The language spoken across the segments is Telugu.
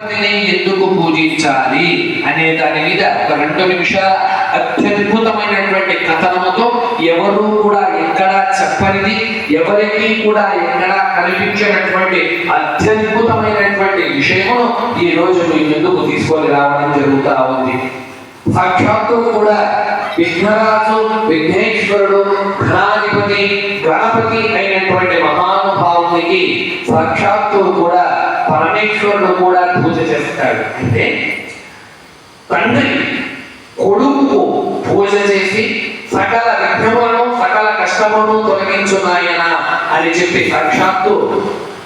ఎందుకు పూజించాలి అనే దాని మీద ఒక రెండు నిమిషాల అత్యద్భుతమైనటువంటి కథనముతో ఎవరు కూడా ఎక్కడా చెప్పనిది ఎవరికి కూడా ఎక్కడా కనిపించినటువంటి అత్యద్భుతమైనటువంటి విషయమును ఈ రోజు మీ ముందుకు తీసుకొని రావడం జరుగుతా ఉంది. సాక్షాత్తు కూడా విఘ్నరాజు విఘ్నేశ్వరుడు ఘనాధిపతి గణపతి అయినటువంటి మహానుభావునికి సాక్షాత్తు కూడా పరమేశ్వరుడు కూడా పూజ చేస్తాడు. అంటే తండ్రి కొడుకు పూజ చేసి సకల విఘ్నములను సకల కష్టములను తొలగించున్నాయన అని చెప్పి సాక్షాత్తు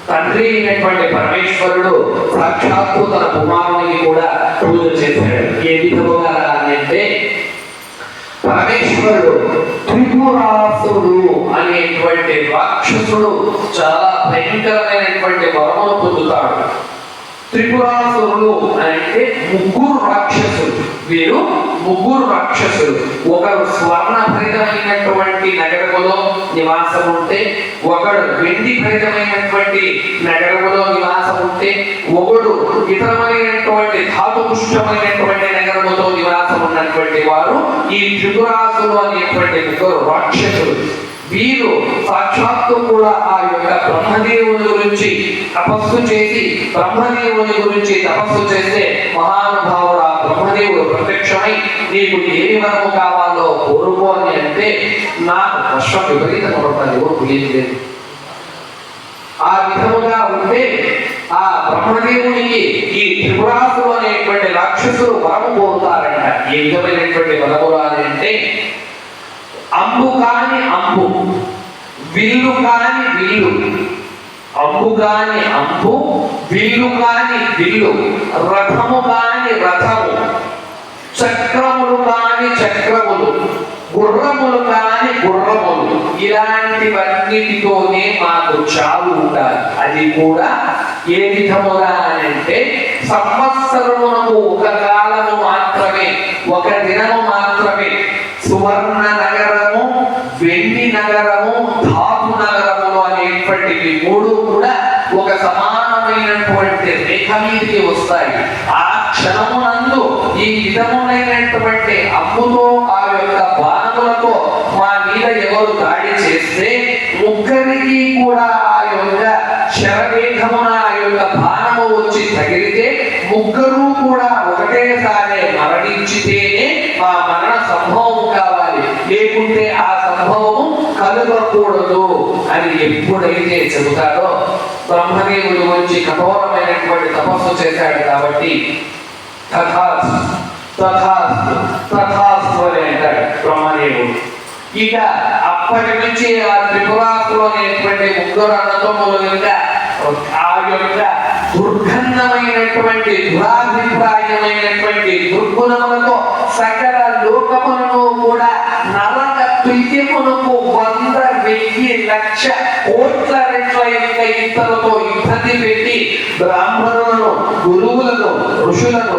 తండ్రి అయినటువంటి పరమేశ్వరుడు సాక్షాత్తు తన కుమారునికి కూడా పూజ చేశాడు. ఏ విధముగా అంటే పరమేశ్వరుడు త్రిపురాసుడు అనేటువంటి రాక్షసుడు చాలా భయంకరమైనటువంటి వరమును పొందుతాడు. త్రిపురాసురులు అంటే ముగ్గురు రాక్షసులు. వీరు ముగ్గురు రాక్షసులు. ఒకరు స్వర్ణ భరితమైనటువంటి నగరములో నివాసం ఉంటే ఒకడు వెండి భరితమైనటువంటి నగరములో నివాసం ఉంటే ఒకడు ఇతరమైనటువంటి ధాతుపుష్టమైనటువంటి నగరముతో నివాసం ఉన్నటువంటి వారు ఈ త్రిపురాసులు అనేటువంటి ముగ్గురు రాక్షసులు. వీరు సాక్షాత్తు కూడా ఆ యొక్క బ్రహ్మదేవుని గురించి తపస్సు చేసి బ్రహ్మదేవుని గురించి తపస్సు చేస్తే మహానుభావుడు ఆ బ్రహ్మదేవుడు ప్రత్యక్షమై నీకు ఏమి వరము కావాలో కోరుకో అని అంటే నాకు వర్షం విపరీతం పడుతుంది ఓ ఏం లేదు. ఆ విధముగా ఉంటే ఆ బ్రహ్మదేవునికి ఈ త్రిపురాసులు అనేటువంటి రాక్షసులు వరము కోరుతారంట ఏ విధమైనటువంటి వరములు అని అంటే అంబు కాని అంబు విల్లు కాని విల్లు అంబు కాని అంబు విల్లు కాని విల్లు రథము కాని రథము చక్రములు కాని చక్రములు గుర్రములు కాని గుర్రములు ఇలాంటివన్నిటితోనే మాకు చావు ఉంటారు. అది కూడా ఏ విధముగా అంటే సంవత్సరమునకు ఒక కాలము మాత్రమే ఒక దినము మాత్రమే. సువర్ణ నగరము వెండి నగరము ధాతు నగరములు అనేటువంటివి మూడు కూడా ఒక సమానమైనటువంటి రేఖ మీదకి వస్తాయి. ఆ క్షణమునందు ఈ విధములైనటువంటి అమ్ముతో ఆ యొక్క బాణములతో మా మీద ఎవరు దాడి చేస్తే ముగ్గురికి కూడా ఆ యొక్క శరవేగమున ఆ యొక్క బాణము వచ్చి తగిలితే ముగ్గురు కూడా ఒకటేసారి మరణించితేనే ఆ మరణ సంభవం కావాలి. లేకుంటే ఆ సంభవము కలుగకూడదు అని ఎప్పుడైతే చెబుతారో బ్రహ్మదేవుడు వచ్చి కఠోరమైనటువంటి తపస్సు చేశాడు కాబట్టి తథాస్తు తథాస్తు తథాస్తు ఇక అప్పటి నుంచి ఆ త్రిపురాసులు అనేటువంటి ముగ్గురు అన్నదమ్ములు యొక్క ఆ యొక్క దుర్గంధమైనటువంటి దురాభిప్రాయమైనటువంటి దుర్గుణములతో సకల లోకములను కూడా నరక తుల్యమునకు వంద వెయ్యి లక్ష కోట్ల రెట్ల యొక్క ఇతరులతో ఇబ్బంది పెట్టి బ్రాహ్మణులను గురువులను ఋషులను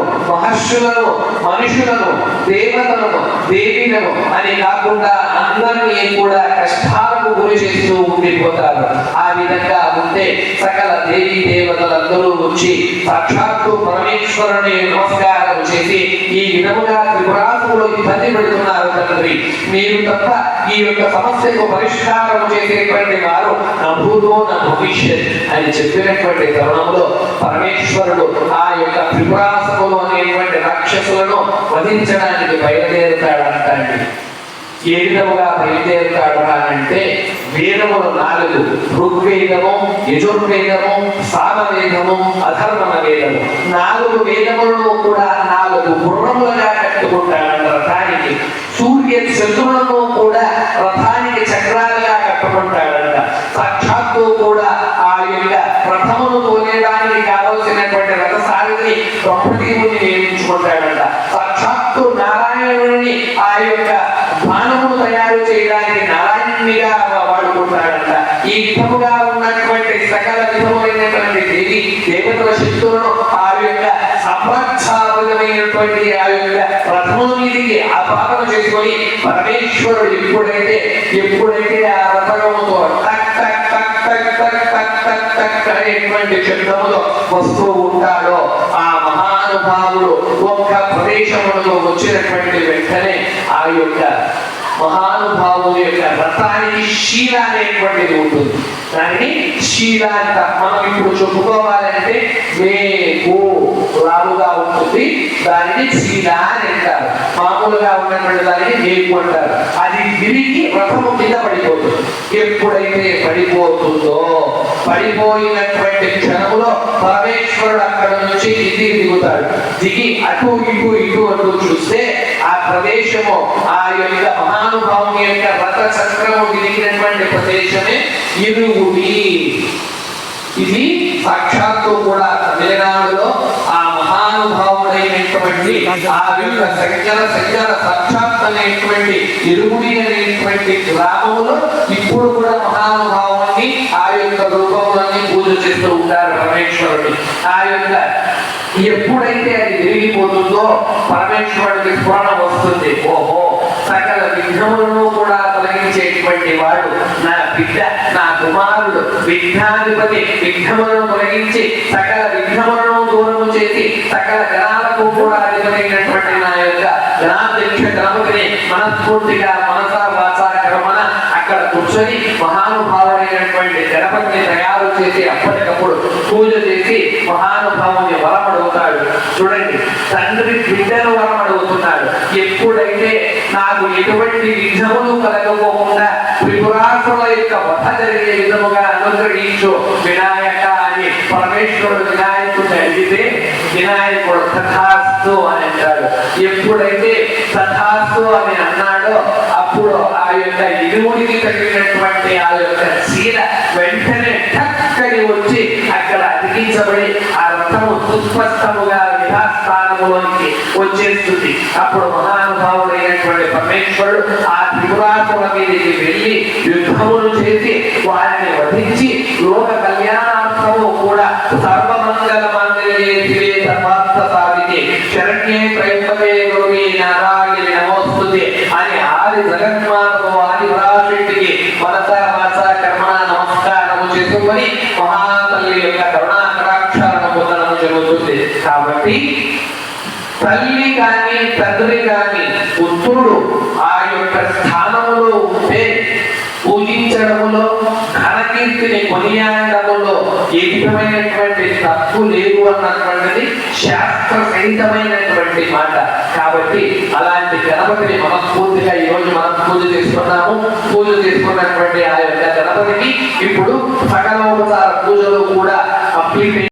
మహర్షులను మనుషులను దేవతలను దేవీలను అని కాకుండా అందరినీ కూడా కష్టాలకు గురి చేస్తూ ఉండిపోతారు. ఆ విధంగా ఉంటే సకల దేవీ దేవతలందరూ వచ్చి సాక్షాత్తు పరమేశ్వరుని నమస్కారం చేసి ఈ విధముగా త్రిపురాసులు ఇబ్బంది పెడుతున్నారు తండ్రి. మీరు తప్ప ఈ యొక్క సమస్యకు పరిష్కారం చేసేటువంటి వారు నభూతో నా భవిష్యత్ అని చెప్పినటువంటి తరుణంలో పరమేశ్వరుడు ఆ యొక్క త్రిపురాసులు అనేటువంటి రాక్షసులను వధించడానికి బయలుదేరుతాడంటండి. ఏ విధముగా బయలుదేరుతాడు అంటే వేదములు నాలుగు ఋగ్వేదము యజుర్వేదము సామవేదము అధర్మ వేదము నాలుగు వేదములను కూడా నాలుగు గుర్రములుగా కట్టుకుంటాడు రథానికి. సూర్య చంద్రులను కూడా రథానికి చక్రాలుగా కట్టుకుంటాడంట. సాక్షాత్తు కూడా ఆ యొక్క రథమును తోలేయడానికి కావలసినటువంటి రథ ఇది దేవతల శక్తులను ఆ యొక్క అప్రక్షాపకమైనటువంటి ఆ యొక్క రథము మీదికి ఆపాదన చేసుకొని పరమేశ్వరుడు ఎప్పుడైతే ఎప్పుడైతే ఆ రథముతో టక్ టక్ టక్ టక్ టక్ టక్ టక్ టక్ అనేటువంటి శబ్దములో వస్తూ ఉంటాడో ఆ మహానుభావుడు ఒక్క ప్రదేశములో వచ్చినటువంటి వెంటనే ఆ యొక్క మహానుభావుని యొక్క రథానికి శీల అనేటువంటిది ఉంటుంది. దానిని శీల అంట మనం ఇప్పుడు చెప్పుకోవాలంటే మే లావుగా ఉంటుంది దానిని శీల అని అంటారు. మామూలుగా ఉన్నటువంటి దానిని మేకు అంటారు. అది తిరిగి రథము కింద పడిపోతుంది. ఎప్పుడైతే పడిపోతుందో పడిపోయినటువంటి క్షణంలో పరమేశ్వరుడు అక్కడ నుంచి ఇది దిగుతాడు. దిగి అటు ఇటు ఇటు అటు చూస్తే ఆ ప్రదేశము ఆ యొక్క మహానుభావుని యొక్క రథ చక్రము దిగినటువంటి ప్రదేశమే ఇరుగుడి ఇది సాక్షాత్తు కూడా తమిళనాడులో మహానుభావుడైనటువంటి ఆ యొక్క సంజల సంజల సాక్షాత్ అనేటువంటి ఇరుగుడి అనేటువంటి గ్రామంలో ఇప్పుడు కూడా మహానుభావుని ఆ యొక్క రూపంలోని పూజ చేస్తూ ఉంటారు పరమేశ్వరుని ఆ యొక్క ఎప్పుడైతే అది విరిగిపోతుందో పరమేశ్వరుడికి స్ఫురణ వస్తుంది. ఓహో సకల విఘ్నములను కూడా తొలగించేటువంటి వాడు నా బిడ్డ నా కుమారుడు. విఘ్నాధిపతి విఘ్నములను తొలగించి సకల విఘ్నములను మనస్ఫూర్తిగా మనస వాచ కర్మన అక్కడ కూర్చొని మహానుభావుడైనటువంటి గణపతిని తయారు చేసి అప్పటికప్పుడు పూజ చేసి మహానుభావుని వరమడుగుతాడు. చూడండి తండ్రి బిడ్డను వరమడుగుతున్నాడు. ఎప్పుడైతే నాకు ఎటువంటి విఘ్నములు కలగకోకుండా త్రిపురాసుల యొక్క వధ జరిగే విధముగా అనుగ్రహించు వినాయక అని పరమేశ్వరుడు వినాయకుడిని అడిగితే వినాయకుడు తథాస్తు అని అంటాడు ఎప్పుడైతే తథాస్తు అని అన్నాడో అప్పుడు ఆ యొక్క ఇరువుడికి తగినటువంటి ఆ యొక్క చీర వెంటనే టక్కని వచ్చి అక్కడ అతికించబడి ఆ రథము సుస్పష్టముగా విధాస్థానములోనికి వచ్చేస్తుంది. అప్పుడు మహానుభావుడైనటువంటి పరమేశ్వరుడు ఆ త్రిపురాసుల మీదకి వెళ్ళి యుద్ధములు చేసి వారిని వధించి లోక కళ్యాణార్థము కూడా సర్వ శరణ్యే త్రయంబకే గౌరీ నారాయణ నమోస్తుతే అని ఆది జగన్మాతకు ఆది పరాశక్తికి మనస వాచ కర్మ నమస్కారము చేసుకొని మహాతల్లి యొక్క కరుణా కటాక్షాలను పొందడం జరుగుతుంది. కాబట్టి తల్లి కాని తండ్రి కాని పుత్రుడు ఆ యొక్క స్థానములో ఉంటే పూజించడములో ఘనకీర్తిని కొనియాడములో ఏ విధమైన తప్పు లేదు అన్నటువంటిది శాస్త్ర సహితమైనటువంటి మాట. కాబట్టి అలాంటి గణపతిని మనస్ఫూర్తిగా ఈరోజు మనం పూజ చేసుకున్నాము. పూజ చేసుకున్నటువంటి ఆ యొక్క గణపతికి ఇప్పుడు సకలోపచార పూజలు కూడా కంప్లీట్